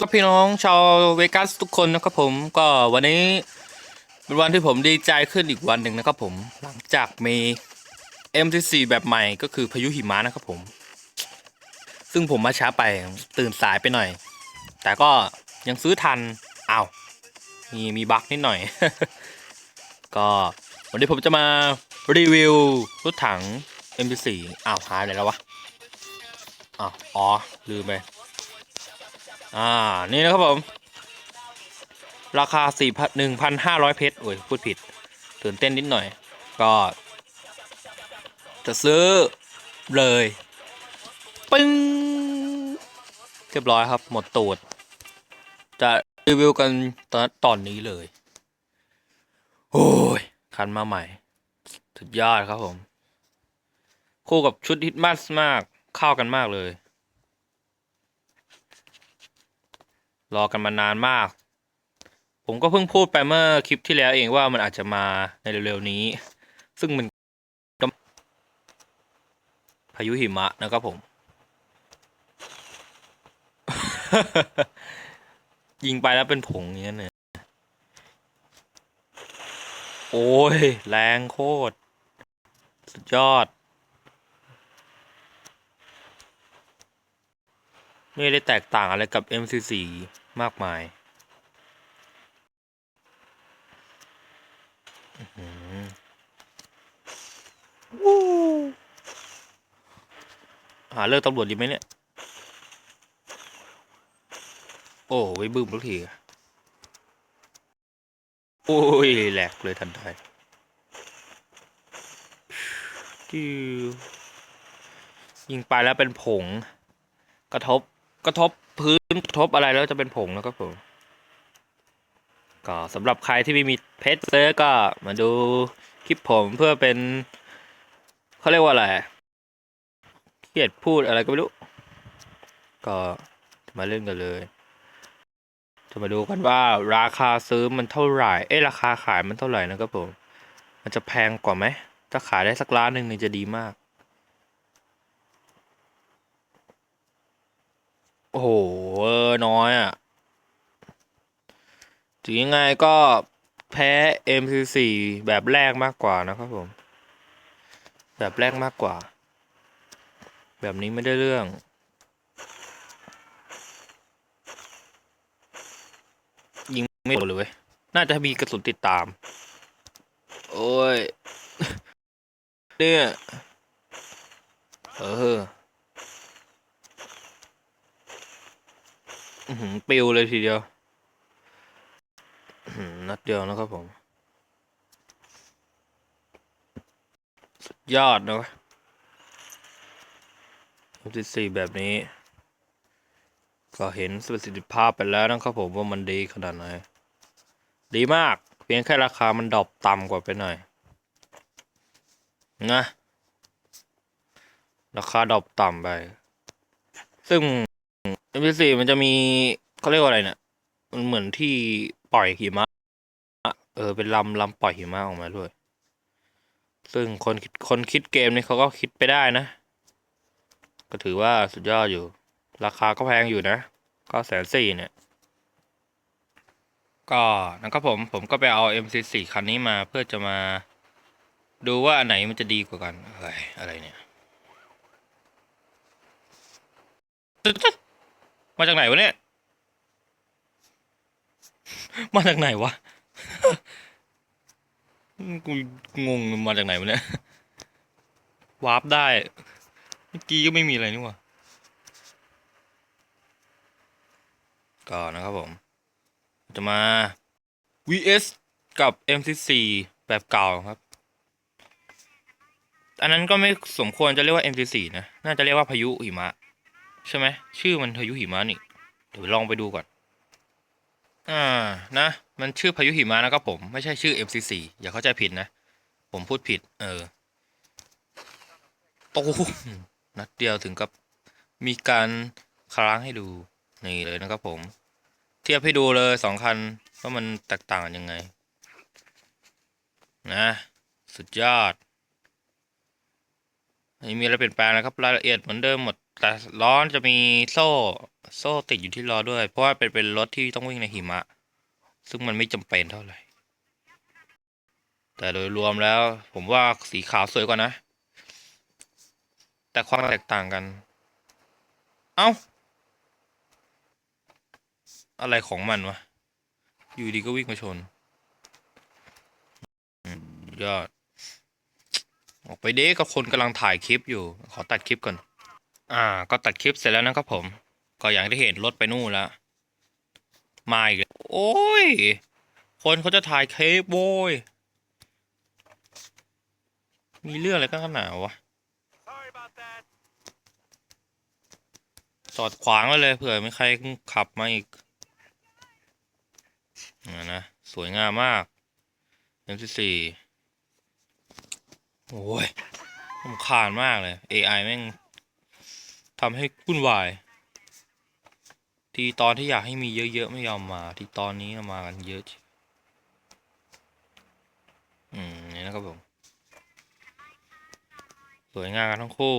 ครับพี่น้องชาวเวกัสทุกคนนะครับผมก็วันนี้เป็นวันที่ผมดีใจขึ้นอีกวันหนึ่งนะครับผมหลังจากมี MT4 แบบใหม่ก็คือพายุหิมะนะครับผม ซึ่งผมมาช้าไปตื่นสายไปหน่อย แต่ก็ยังซื้อทันอ้าวมีมีบั๊กนิดหน่อย ก็วันนี้ผมจะมารีวิวรถถัง MT4 อ้าวหายไปแล้ววะอ้าวอ๋อลืมไป อ่า นี่นะครับผม ราคาสี่พันหนึ่งพันห้าร้อยเพชรโอ้ย พูดผิด ตื่นเต้นนิดหน่อย ก็ จะซื้อเลย ปึ้ง เรียบร้อยครับ หมดตูด จะรีวิวกันตอนตอนนี้เลย โอ้ย คันมาใหม่ สุดยอดครับผม คู่กับชุดฮิตมัสมาก เข้ากันมากเลย รอกันมานานมาก ผมก็เพิ่งพูดไปเมื่อคลิปที่แล้วเองว่ามันอาจจะมาในเร็วๆนี้ ซึ่งมันพายุหิมะนะครับผม ยิงไปแล้วเป็นผงอย่างนี้นเนี่ย โอ้ย แรงโคตร สุดยอด ไม่ได้แตกต่างอะไรกับ MCC มากมายอื้อหือวู้หาเลิกตำรวจดีไหมเนี่ย โอ้ไว้บึ้มทุกทีโอ้ยแหลกเลยทันทีจิ้วยิงไปแล้วเป็นผง กระทบ กระทบพื้นกระทบอะไรแล้วจะเป็นผงนะครับผมก็สำหรับใครที่ไม่มีเพชรเลยก็มาดูคลิปผมเพื่อเป็นเขาเรียกว่าอะไรเกียดพูดอะไรก็ไม่รู้ ก็มาเล่นกันเลย จะมาดูกันว่าราคาซื้อมันเท่าไหร่ เอ้ราคาขายมันเท่าไหร่นะครับผม มันจะแพงกว่าไหม ถ้าขายได้สักล้านหนึ่งนี่จะดีมาก โอ้โหเออน้อยอะถึงยังไงก็แพ้ MC4 แบบแรกมากกว่านะครับผม แบบแรกมากกว่า แบบนี้ไม่ได้เรื่องยิงไม่โดนเลย น่าจะมีกระสุนติดตาม โอ้ย เนี่ย เออ อื้อหือ ปิวเลยทีเดียวนัดเดียวนะครับผมสุดยอดนะ M14 แบบนี้ ก็เห็นประสิทธิภาพไปแล้วนะครับผมว่ามันดีขนาดไหน ดีมาก เพียงแค่ราคามันดรอปต่ำกว่าไปหน่อย นะ ราคาดรอปต่ำไป ซึ่ง M4 มันจะมีเขาเรียกว่าอะไรเนี่ยมันเหมือนที่ปล่อยหิมะเออเป็นลำลำปล่อยหิมะออกมาด้วย ซึ่งคนคนคิดเกมนี้เขาก็คิดไปได้นะ ก็ถือว่าสุดยอดอยู่ ราคาก็แพงอยู่นะก็แสนสี่เนี่ย ก็นะครับผมผมก็ไปเอา MC4 คันนี้มาเพื่อจะมาดูว่าอันไหนมันจะดีกว่ากันเฮ้ยอะไรเนี่ย มาจากไหนวะเนี่ย มาจากไหนวะ กูงงมาจากไหนวะเนี่ยวาร์ปได้ เมื่อกี้ก็ไม่มีอะไรนี่หว่าก็นะครับผม จะมา vs กับ MCC แบบเก่าครับ อันนั้นก็ไม่สมควรจะเรียกว่า MCC นะ น่าจะเรียกว่าพายุหิมะ ใช่ไหมชื่อมันพายุหิมะนี่เดี๋ยวลองไปดูก่อนอ่านะมันชื่อพายุหิมะนะครับผมไม่ใช่ชื่อ MCC อย่าเข้าใจผิดนะ ผมพูดผิด เออโอ้หนัดเดียวถึงกับมีการค้างให้ดูนี่เลยนะครับผม เทียบให้ดูเลยสองคันว่ามันแตกต่างกันยังไง นะ สุดยอดไม่มีอะไรเปลี่ยนแปลงนะครับรายละเอียดเหมือนเดิมหมด แต่ล้อจะมีโซ่ โซ่ติดอยู่ที่ล้อด้วย เพราะว่าเป็นเป็นรถที่ต้องวิ่งในหิมะ ซึ่งมันไม่จำเป็นเท่าไหร่ แต่โดยรวมแล้ว ผมว่าสีขาวสวยกว่านะ แต่ความแตกต่างกัน เอ้า อะไรของมันวะ อยู่ดีก็วิ่งมาชนยอด ออกไปเด้กับคนกำลังถ่ายคลิปอยู่ ขอตัดคลิปก่อน อ่า ก็ตัดคลิปเสร็จแล้วนะครับผม ก็อย่างที่เห็นรถไปนู่นแล้ว มาอีกแล้วโอ้ย คนเขาจะถ่ายคลิปโว้ย มีเรื่องอะไรกันขนาดวะ จอดขวางไว้เลยเผื่อมีใครขับมาอีกนะนะสวยงามมาก M14 โอ้ยรำคาญมากเลย AI แม่ง ทำให้วุ่นวาย ทีตอนที่อยากให้มีเยอะๆไม่ยอมมา ทีตอนนี้มากันเยอะชิอืมนี่นะครับผม สวยงามกันทั้งคู่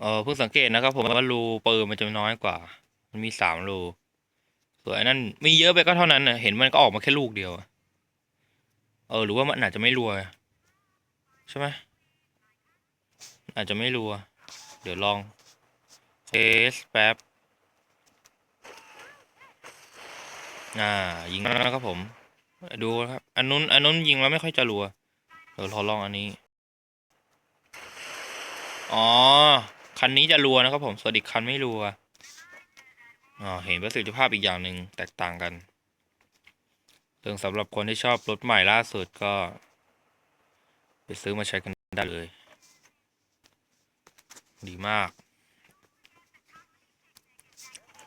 เออเพิ่งสังเกตนะครับผมว่ารูปืนมันจะน้อยกว่า มันมีสามรู ส่วนอันนั้นมีเยอะไปก็เท่านั้นนะเห็นมันก็ออกมาแค่ลูกเดียวเออหรือว่ามันอาจจะไม่รัวใช่ไหมอาจจะไม่รัว เดี๋ยวลองเทสแป๊บอ่า ยิงแล้วครับผม ดูครับ อันนู้นอันนู้นยิงแล้วไม่ค่อยจะรัวเดี๋ยวทอลองอันนี้ อ๋อ คันนี้จะรัวนะครับผมส่วนอีกคันไม่รัว เห็นประสิทธิภาพอีกอย่างหนึ่งแตกต่างกันซึ่งสำหรับคนที่ชอบรถใหม่ล่าสุดก็ ไปซื้อมาใช้กันได้เลย ดีมาก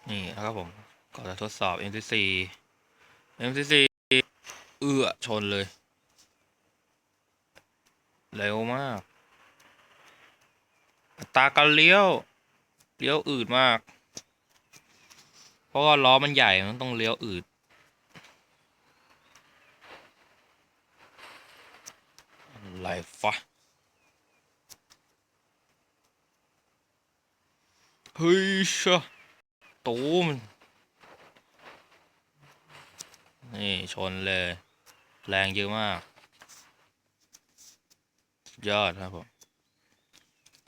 นี่นะครับผมก็จะทดสอบ M4 M4 เอื้อชนเลย เร็วมาก ตาการเลี้ยว เลี้ยวอืดมาก ราะว่าล้อมันใหญ่มันต้องเลี้ยวอืดอะไรฟะเฮ้ยชะตูมนนี่ชนเลย แรงเยอะมาก ยอดครับผม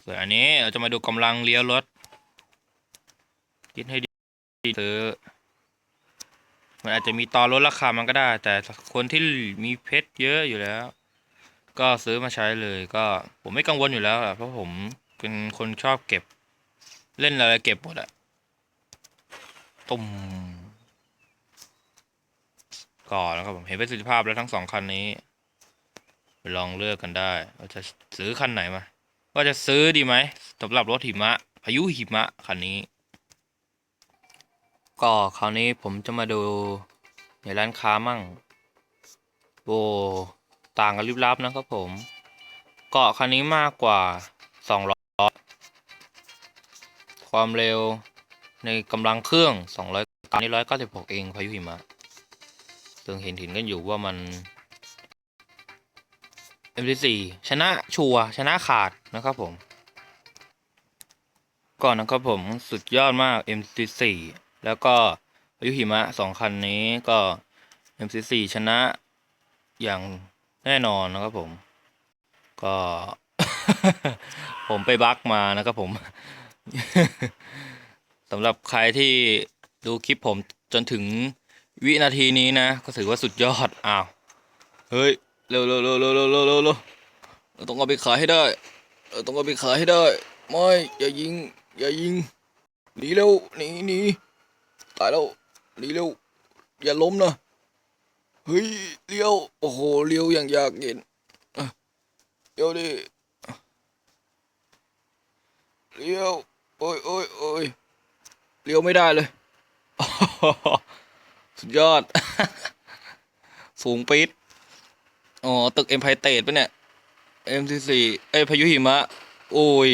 ส่วนอันนี้เราจะมาดูกำลังเลี้ยวรถ คิดให้ดี ซื้อ มันอาจจะมีตอนลดราคามันก็ได้ แต่คนที่มีเพชรเยอะอยู่แล้ว ก็ซื้อมาใช้เลยก็ผมไม่กังวลอยู่แล้วอะเพราะผมเป็นคนชอบเก็บ เล่นอะไรเก็บหมดอะตุ่มก่อนนะครับผมเห็นประสิทธิภาพแล้วทั้งสองคันนี้ไปลองเลือกกันได้ว่าจะซื้อคันไหนมาว่าจะซื้อดีไหมสำหรับรถหิมะ พายุหิมะคันนี้ ก็คราวนี้ผมจะมาดูในร้านค้ามั่งโอ้ต่างกันลิบลับนะครับผม เกาะคันนี้มากกว่า200ความเร็วในกำลังเครื่อง200การนี้196 เองพายุหิมะซึ่งเห็นเห็นกันอยู่ว่ามัน MT4 ชนะชัวชนะขาดนะครับผม ก่อนนะครับผมสุดยอดมาก MT4 แล้วก็พายุหิมะสองคันนี้ก็ M C C ชนะอย่างแน่นอนนะครับผม ก็ ผมไปบักมานะครับผมสำหรับใครที่ดูคลิปผมจนถึงวินาทีนี้นะ ก็ถือว่าสุดยอด อ้าว เฮ้ย เร็วเร็วเร็วเร็วเร็วเร็วเร็วเราต้องเอาไปขายให้ได้ เราต้องเอาไปขายให้ได้ ไม่ อย่ายิง อย่ายิง หนีเร็ว หนีหนี ตายแล้วหนีเร็วอย่าล้มนะเฮ้ยเลี้ยวโอ้โหเลี้ยวอย่างยากเห็นอะเลี้ยวดิเลี้ยวโอ้ยโอ้ยโอ้ยเลี้ยวไม่ได้เลยสุดยอด สูงปี๊ดอ๋อ ตึกเอ็มไพเตดปะเนี่ย M44 เอ้ยพายุหิมะ โอ้ย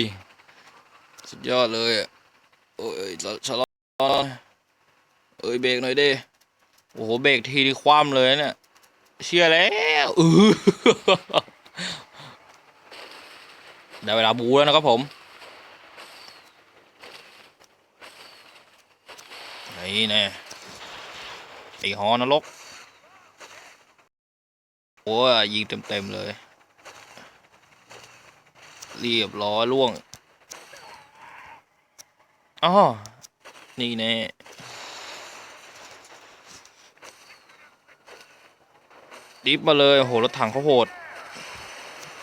สุดยอดเลยอะโอ้ยชะลอ อ้ยเบรกหน่อยดิโอ้โหเบรกทีนี่คว่ำเลยเนี่ยเชื่อแล้วอือได้เวลาบูแล้วนะครับผมนี่แน่ไอหอนรกโอ้ยยิงเต็ม ๆ เลย เรียบร้อยล่วงอ๋อนี่แน่ ดิฟมาเลยโหรถถังเขาโหด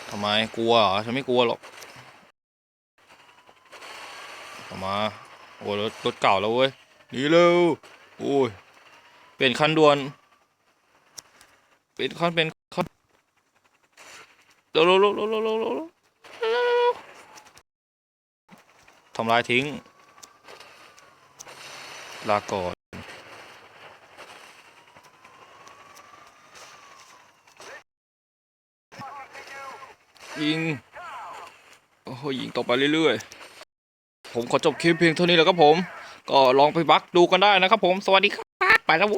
ทำไมกลัวเหรอฉันไม่กลัวหรอกออกมาโอ้รถรถเก่าแล้วเว้ยหนีเร็วโอ้ยเปลี่ยนคันด่วนเปลี่ยนคันเป็นคันโลโลโลโลโลโลเร็วทำลายทิ้งลาก่อน ยิง โอ้โหยิงต่อไปเรื่อยๆ ผมขอจบคลิปเพียงเท่านี้แล้วครับผม ก็ลองไปบักดูกันได้นะครับผม สวัสดีครับ ไปแล้ว